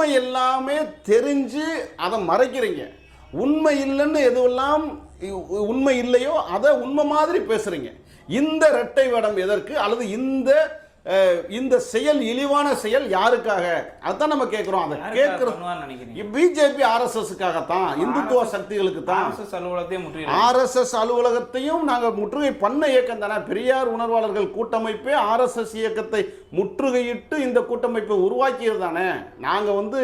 உண்மை எல்லாமே தெரிஞ்சு அதை மறைக்கிறீங்க. உண்மை இல்லைன்னு எதுவெல்லாம் உண்மை இல்லையோ அதை உண்மை மாதிரி பேசுறீங்க. இந்த இரட்டை வேடம் எதற்கு? அல்லது இந்த இந்த செயல் இழிவான செயல் யாருக்காக? அதான் நம்ம கேட்கிறோம். அதை கேட்கிறோம் பிஜேபி ஆர்எஸ்எஸ்க்காகத்தான் இந்துத்துவ சக்திகளுக்கு தான். ஆர்எஸ்எஸ் அலுவலகத்தையே முற்றிலும் ஆர்எஸ்எஸ் அலுவலகத்தையும் நாங்கள் முற்றுகை பண்ண இயக்கம் தானே. பெரியார் உணர்வாளர்கள் கூட்டமைப்பே ஆர்எஸ்எஸ் இயக்கத்தை முற்றுகையிட்டு இந்த கூட்டமைப்பை உருவாக்கியது தானே? நாங்கள் வந்து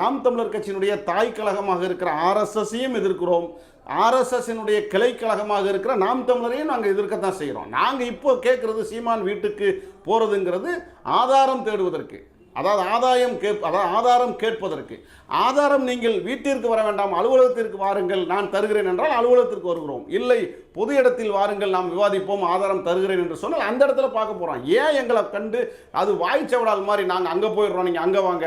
நாம் தமிழர் கட்சியினுடைய தாய் கழகமாக இருக்கிற ஆர்எஸ்எஸ்ஸையும் எதிர்க்கிறோம். ஆர்எஸ்எஸ்னுடைய கிளை கழகமாக இருக்கிற நாம் தமிழரையும் நாங்கள் எதிர்க்கத்தான் செய்கிறோம் நாங்கள் இப்போ கேட்குறது சீமான் வீட்டுக்கு போகிறதுங்கிறது ஆதாரம் தேடுவதற்கு. அதாவது ஆதாயம் கேப் அதாவது ஆதாரம் கேட்பதற்கு. ஆதாரம் நீங்கள் வீட்டிற்கு வர வேண்டாம் அலுவலகத்திற்கு வாருங்கள் நான் தருகிறேன் என்றால் அலுவலகத்திற்கு வருகிறோம். இல்லை பொது இடத்தில் வாருங்கள் நாம் விவாதிப்போம் ஆதாரம் தருகிறேன் என்று சொன்னால் அந்த இடத்துல பார்க்க போகிறோம் ஏன் எங்களை கண்டு அது வாய்ச்சவடால் மாதிரி நாங்கள் அங்கே போயிடுறோம் நீங்கள் அங்கே வாங்க.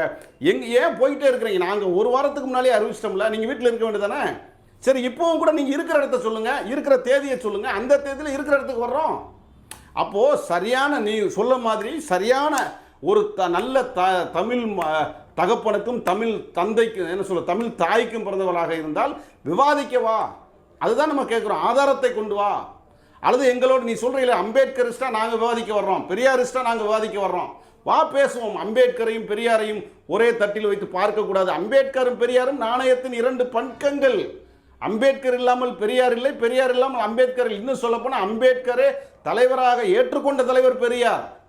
எங்க ஏன் போயிட்டே இருக்கிறீங்க? நாங்கள் ஒரு வாரத்துக்கு முன்னாலே அறிவிச்சிட்டோம்ல நீங்கள் வீட்டில் இருக்க வேண்டியதானே? சரி இப்போவும் கூட நீங்கள் இருக்கிற இடத்த சொல்லுங்கள் இருக்கிற தேதியை சொல்லுங்கள் அந்த தேதியில் இருக்கிற இடத்துக்கு வர்றோம். அப்போது சரியான நீ சொல்ல மாதிரி சரியான ஒரு த நல்ல த தமிழ் ம- தகப்பனுக்கும் தமிழ் தந்தைக்கும் என்ன சொல்ல தமிழ் தாய்க்கும் பிறந்தவராக இருந்தால் விவாதிக்க வா. அதுதான் நம்ம கேட்குறோம். ஆதாரத்தை கொண்டு வா. அல்லது எங்களோட நீ சொல்றீங்களே அம்பேத்கரிஸ்டா நாங்கள் விவாதிக்க வர்றோம். பெரியாரிஸ்டா நாங்கள் விவாதிக்க வர்றோம். வா பேசுவோம். அம்பேத்கரையும் பெரியாரையும் ஒரே தட்டில் வைத்து பார்க்கக்கூடாது அம்பேத்கரும் பெரியாரும் நாணயத்தின் இரண்டு பண்கங்கள். அம்பேத்கர் இல்லாமல் பெரியார் இல்லை. பெரியார் இல்லாமல் அம்பேத்கர் இன்னும் சொல்லப்போனால் அம்பேத்கரே தலைவராக ஏற்றுக்கொண்ட தலைவர் பெரியார்.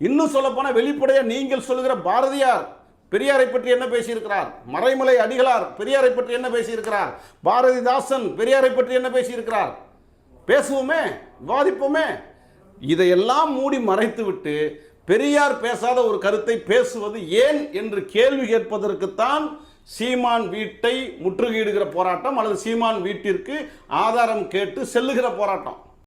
இன்னும் சொல்லப்போனால் வெளிப்படையாக நீங்கள் சொல்லுகிற பாரதியார் பெரியாரை பற்றி என்ன பேசியிருக்கிறார்? மறைமலை அடிகளார் பெரியாரை பற்றி என்ன பேசியிருக்கிறார்? பாரதிதாசன் பெரியாரை பற்றி என்ன பேசியிருக்கிறார்? பேசுவோமே விவாதிப்போமே. இதையெல்லாம் மூடி மறைத்துவிட்டு பெரியார் பேசாத ஒரு கருத்தை பேசுவது ஏன் என்று கேள்வி கேட்பதற்குத்தான் சீமான் வீட்டை முற்றுகையிடுகிற போராட்டம் அல்லது சீமான் வீட்டிற்கு ஆதாரம் கேட்டு செல்லுகிற போராட்டம்.